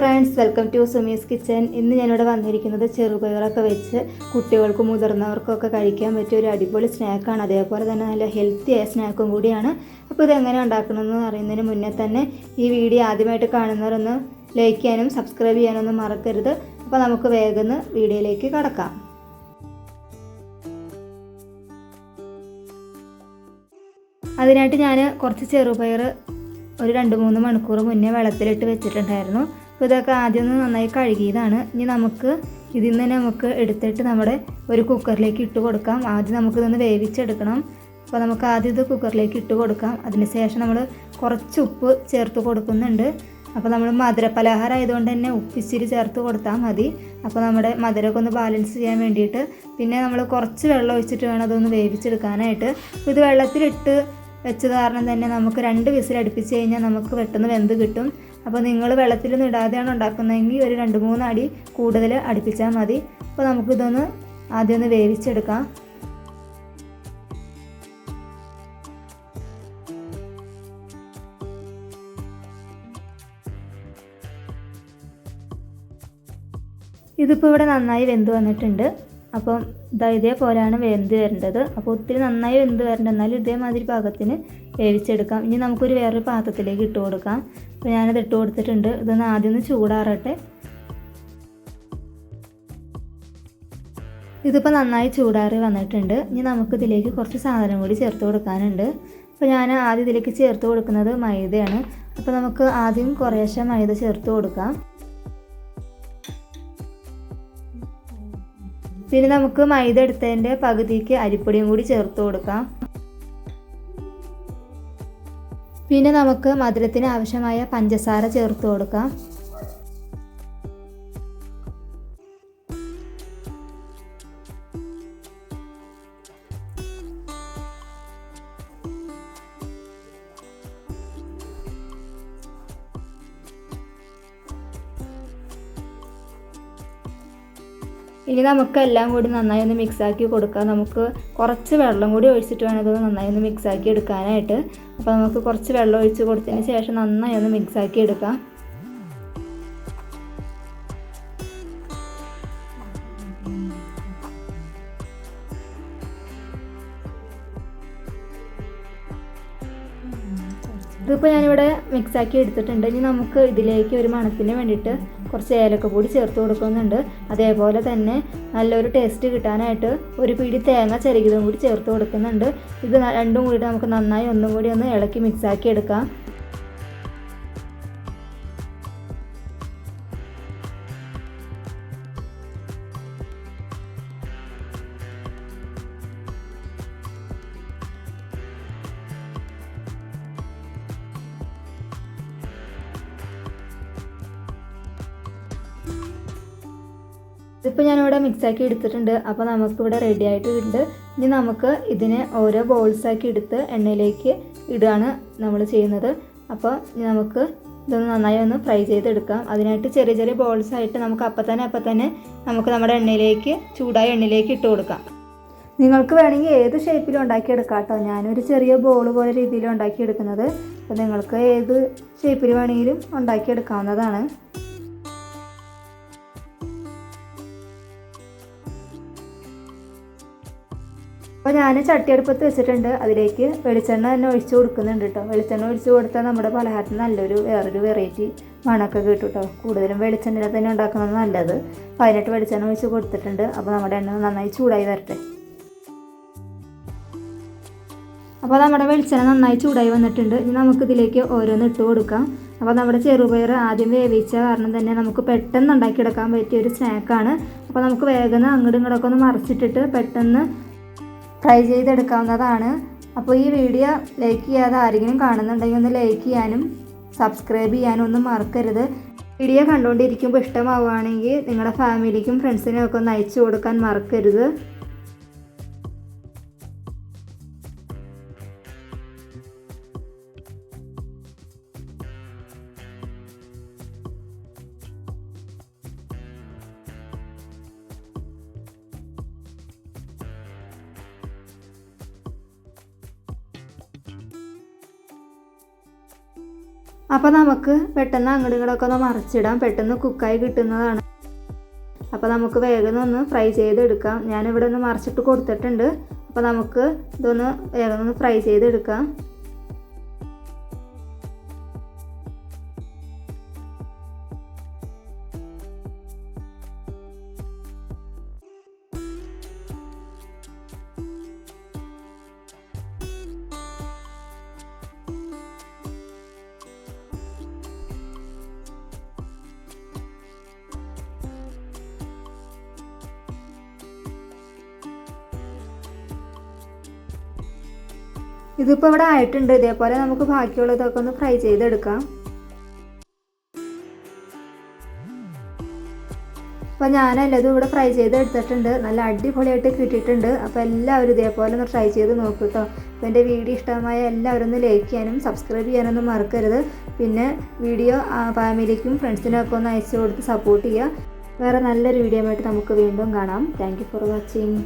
Friends welcome to Sumi's kitchen ഇന്ന് ഞാനിവിടെ വന്നിരിക്കുന്നത് ചെറുപയറൊക്കെ വെച്ച് കുട്ടികൾക്കും മുതിർന്നവർക്കൊക്കെ കഴിക്കാൻ പറ്റിയ ഒരു അടിപൊളി സ്നാക്കാണ്. അതേപോലെ തന്നെ നല്ല ഹെൽത്തി ആയ സ്നാക്കും കൂടിയാണ്. അപ്പോൾ ഇത് എങ്ങനെ ഉണ്ടാക്കണമെന്ന് അറിയുന്നതിന് മുന്നേ തന്നെ ഈ വീഡിയോ ആദ്യമായിട്ട് കാണുന്നവരൊന്ന് ലൈക്ക് ചെയ്യാനും സബ്സ്ക്രൈബ് ചെയ്യാനൊന്നും മറക്കരുത്. അപ്പോൾ നമുക്ക് വേഗം വീഡിയോയിലേക്ക് കടക്കാം. അതിനായിട്ട് ഞാൻ കുറച്ച് ചെറുപയർ ഒരു രണ്ട് മൂന്ന് മണിക്കൂർ മുന്നേ വെള്ളത്തിലിട്ട് വെച്ചിട്ടുണ്ടായിരുന്നു. അപ്പോൾ ഇതൊക്കെ ആദ്യം ഒന്ന് നന്നായി കഴുകിയതാണ്. ഇനി നമുക്ക് ഇതിൽ നിന്ന് തന്നെ നമുക്ക് എടുത്തിട്ട് നമ്മുടെ ഒരു കുക്കറിലേക്ക് ഇട്ട് കൊടുക്കാം. ആദ്യം നമുക്കിതൊന്ന് വേവിച്ചെടുക്കണം. അപ്പോൾ നമുക്ക് ആദ്യം ഇത് കുക്കറിലേക്ക് ഇട്ട് കൊടുക്കാം. അതിന് ശേഷം നമ്മൾ കുറച്ച് ഉപ്പ് ചേർത്ത് കൊടുക്കുന്നുണ്ട്. അപ്പോൾ നമ്മൾ മധുര പലഹാരം ആയതുകൊണ്ട് തന്നെ ഉപ്പിച്ചിരി ചേർത്ത് കൊടുത്താൽ മതി. അപ്പോൾ നമ്മുടെ മധുരമൊക്കെ ഒന്ന് ബാലൻസ് ചെയ്യാൻ വേണ്ടിയിട്ട് പിന്നെ നമ്മൾ കുറച്ച് വെള്ളം ഒഴിച്ചിട്ട് വേണം അതൊന്ന് വേവിച്ചെടുക്കാനായിട്ട്. ഇത് വെള്ളത്തിലിട്ട് വെച്ചത് കാരണം തന്നെ നമുക്ക് രണ്ട് വിസിൽ അടുപ്പിച്ച് കഴിഞ്ഞാൽ നമുക്ക് പെട്ടെന്ന് വെന്ത് കിട്ടും. അപ്പോൾ നിങ്ങൾ വെള്ളത്തിലൊന്നും ഇടാതെയാണ് ഉണ്ടാക്കുന്നതെങ്കിൽ ഒരു രണ്ട് മൂന്ന് അടി കൂടുതൽ അടുപ്പിച്ചാൽ മതി. അപ്പോൾ നമുക്കിതൊന്ന് ആദ്യം ഒന്ന് വേവിച്ചെടുക്കാം. ഇതിപ്പോൾ ഇവിടെ നന്നായി വെന്ത് വന്നിട്ടുണ്ട്. അപ്പം ഇതാ ഇതേപോലെയാണ് വെന്ത് വരേണ്ടത്. അപ്പോൾ ഒത്തിരി നന്നായി വെന്ത് വരേണ്ട എന്നാലും ഇതേമാതിരി പാകത്തിന് വേവിച്ചെടുക്കാം. ഇനി നമുക്കൊരു വേറൊരു പാത്രത്തിലേക്ക് ഇട്ട് കൊടുക്കാം. അപ്പോൾ ഞാനത് ഇട്ട് കൊടുത്തിട്ടുണ്ട്. ഇതൊന്ന് ആദ്യം ഒന്ന് ചൂടാറട്ടെ. ഇതിപ്പോൾ നന്നായി ചൂടാറി വന്നിട്ടുണ്ട്. ഇനി നമുക്ക് ഇതിലേക്ക് കുറച്ച് സാധനം കൂടി ചേർത്ത് കൊടുക്കാനുണ്ട്. അപ്പോൾ ഞാൻ ആദ്യം ഇതിലേക്ക് ചേർത്ത് കൊടുക്കുന്നത് മൈദയാണ്. അപ്പോൾ നമുക്ക് ആദ്യം കുറേശ്ശെ മൈദ ചേർത്ത് കൊടുക്കാം. പിന്നെ നമുക്ക് മൈദ എടുത്തതിന്റെ പകുതിക്ക് അരിപ്പൊടിയും കൂടി ചേർത്ത് കൊടുക്കാം. പിന്നെ നമുക്ക് മധുരത്തിന് ആവശ്യമായ പഞ്ചസാര ചേർത്ത് കൊടുക്കാം. ഇനി നമുക്ക് എല്ലാം കൂടി നന്നായി ഒന്ന് മിക്സാക്കി കൊടുക്കാം. നമുക്ക് കുറച്ച് വെള്ളം കൂടി ഒഴിച്ചിട്ട് വേണം ഇതൊന്ന് നന്നായി ഒന്ന് മിക്സാക്കി എടുക്കാനായിട്ട്. അപ്പോൾ നമുക്ക് കുറച്ച് വെള്ളം ഒഴിച്ച് കൊടുത്തതിന് ശേഷം നന്നായി ഒന്ന് മിക്സാക്കി എടുക്കാം. ഇതിപ്പോൾ ഞാനിവിടെ മിക്സാക്കി എടുത്തിട്ടുണ്ട്. ഇനി നമുക്ക് ഇതിലേക്ക് ഒരു മണത്തിന് വേണ്ടിയിട്ട് കുറച്ച് ഏലക്കപ്പൊടി ചേർത്ത് കൊടുക്കുന്നുണ്ട്. അതേപോലെ തന്നെ നല്ലൊരു ടേസ്റ്റ് കിട്ടാനായിട്ട് ഒരു പിടി തേങ്ങ ചെറുകിതും കൂടി ചേർത്ത് കൊടുക്കുന്നുണ്ട്. ഇത് രണ്ടും കൂടി നമുക്ക് നന്നായി ഒന്നും കൂടി ഒന്ന് ഇളക്കി മിക്സാക്കി എടുക്കാം. ഇതിപ്പോൾ ഞാനിവിടെ മിക്സാക്കി എടുത്തിട്ടുണ്ട്. അപ്പോൾ നമുക്കിവിടെ റെഡി ആയിട്ടുണ്ട്. ഇനി നമുക്ക് ഇതിനെ ഓരോ ബോൾസാക്കി എടുത്ത് എണ്ണയിലേക്ക് ഇടുകയാണ് നമ്മൾ ചെയ്യുന്നത്. അപ്പോൾ നമുക്ക് ഇതൊന്ന് നന്നായി ഒന്ന് ഫ്രൈ ചെയ്തെടുക്കാം. അതിനായിട്ട് ചെറിയ ചെറിയ ബോൾസ് ആയിട്ട് നമുക്ക് അപ്പം തന്നെ അപ്പം തന്നെ നമുക്ക് നമ്മുടെ എണ്ണയിലേക്ക് ചൂടായ എണ്ണയിലേക്ക് ഇട്ട് കൊടുക്കാം. നിങ്ങൾക്ക് വേണമെങ്കിൽ ഏത് ഷേപ്പിലും ഉണ്ടാക്കിയെടുക്കാം കേട്ടോ ഞാനൊരു ചെറിയ ബോൾ പോലെ രീതിയിൽ ഉണ്ടാക്കിയെടുക്കുന്നത് അപ്പോൾ നിങ്ങൾക്ക് ഏത് ഷേപ്പിൽ വേണമെങ്കിലും ഉണ്ടാക്കിയെടുക്കാവുന്നതാണ് അപ്പോൾ ഞാൻ ചട്ടിയടുപ്പത്ത് വെച്ചിട്ടുണ്ട്. അതിലേക്ക് വെളിച്ചെണ്ണ തന്നെ ഒഴിച്ച് കൊടുക്കുന്നുണ്ട് കേട്ടോ വെളിച്ചെണ്ണ ഒഴിച്ച് കൊടുത്താൽ നമ്മുടെ പലഹാരത്തിന് നല്ലൊരു വേറൊരു വെറൈറ്റി മണമൊക്കെ കിട്ടും കേട്ടോ കൂടുതലും വെളിച്ചെണ്ണയിൽ തന്നെ ഉണ്ടാക്കുന്നത് നല്ലത്. അപ്പോൾ അതിനായിട്ട് വെളിച്ചെണ്ണ ഒഴിച്ച് കൊടുത്തിട്ടുണ്ട്. അപ്പോൾ നമ്മുടെ എണ്ണ നന്നായി ചൂടായി വരട്ടെ. അപ്പോൾ നമ്മുടെ വെളിച്ചെണ്ണ നന്നായി ചൂടായി വന്നിട്ടുണ്ട്. ഇനി നമുക്കിതിലേക്ക് ഓരോന്ന് ഇട്ട് കൊടുക്കാം. അപ്പോൾ നമ്മുടെ ചെറുപയർ ആദ്യം വേവിച്ച കാരണം തന്നെ നമുക്ക് പെട്ടെന്ന് ഉണ്ടാക്കിയെടുക്കാൻ പറ്റിയ ഒരു സ്നാക്കാണ് അപ്പോൾ നമുക്ക് വേഗം അങ്ങോട്ടും ഇങ്ങോട്ടൊക്കെ ഒന്ന് മറിച്ചിട്ടിട്ട് പെട്ടെന്ന് ഫ്രൈ ചെയ്തെടുക്കാവുന്നതാണ്. അപ്പോൾ ഈ വീഡിയോ ലൈക്ക് ചെയ്യാതെ ആരെങ്കിലും കാണുന്നുണ്ടെങ്കിൽ ഒന്ന് ലൈക്ക് ചെയ്യാനും സബ്സ്ക്രൈബ് ചെയ്യാനും ഒന്നും മറക്കരുത്. വീഡിയോ കണ്ടുകൊണ്ടിരിക്കുമ്പോൾ ഇഷ്ടമാവുകയാണെങ്കിൽ നിങ്ങളുടെ ഫാമിലിക്കും ഫ്രണ്ട്സിനും ഒക്കെ ഒന്ന് അയച്ചു കൊടുക്കാൻ മറക്കരുത്. അപ്പോൾ നമുക്ക് പെട്ടെന്ന് അങ്ങോട്ടും ഇങ്ങോട്ടൊക്കെ ഒന്ന് മറിച്ചിടാം. പെട്ടെന്ന് കുക്കായി കിട്ടുന്നതാണ്. അപ്പോൾ നമുക്ക് വേഗം ഒന്ന് ഫ്രൈ ചെയ്തെടുക്കാം. ഞാനിവിടെ ഒന്ന് മറിച്ചിട്ട് കൊടുത്തിട്ടുണ്ട്. അപ്പോൾ നമുക്ക് ഇതൊന്ന് വേഗം ഒന്ന് ഫ്രൈ ചെയ്തെടുക്കാം. ഇതിപ്പോൾ ഇവിടെ ആയിട്ടുണ്ട്. ഇതേപോലെ നമുക്ക് ബാക്കിയുള്ളതൊക്കെ ഒന്ന് ഫ്രൈ ചെയ്തെടുക്കാം. അപ്പോൾ ഞാനെല്ലതും ഇവിടെ ഫ്രൈ ചെയ്തെടുത്തിട്ടുണ്ട്. നല്ല അടിപൊളിയായിട്ട് കിട്ടിയിട്ടുണ്ട്. അപ്പോൾ എല്ലാവരും ഇതേപോലെ ഒന്ന് ട്രൈ ചെയ്ത് നോക്കൂ കേട്ടോ അപ്പോൾ എന്റെ വീഡിയോ ഇഷ്ടമായ എല്ലാവരും ഒന്ന് ലൈക്ക് ചെയ്യാനും സബ്സ്ക്രൈബ് ചെയ്യാനൊന്നും മറക്കരുത്. പിന്നെ വീഡിയോ ഫാമിലിക്കും ഫ്രണ്ട്സിനൊക്കെ ഒന്ന് അയച്ചു കൊടുത്ത് സപ്പോർട്ട് ചെയ്യുക. വേറെ നല്ലൊരു വീഡിയോ ആയിട്ട് നമുക്ക് വീണ്ടും കാണാം. Thank for watching.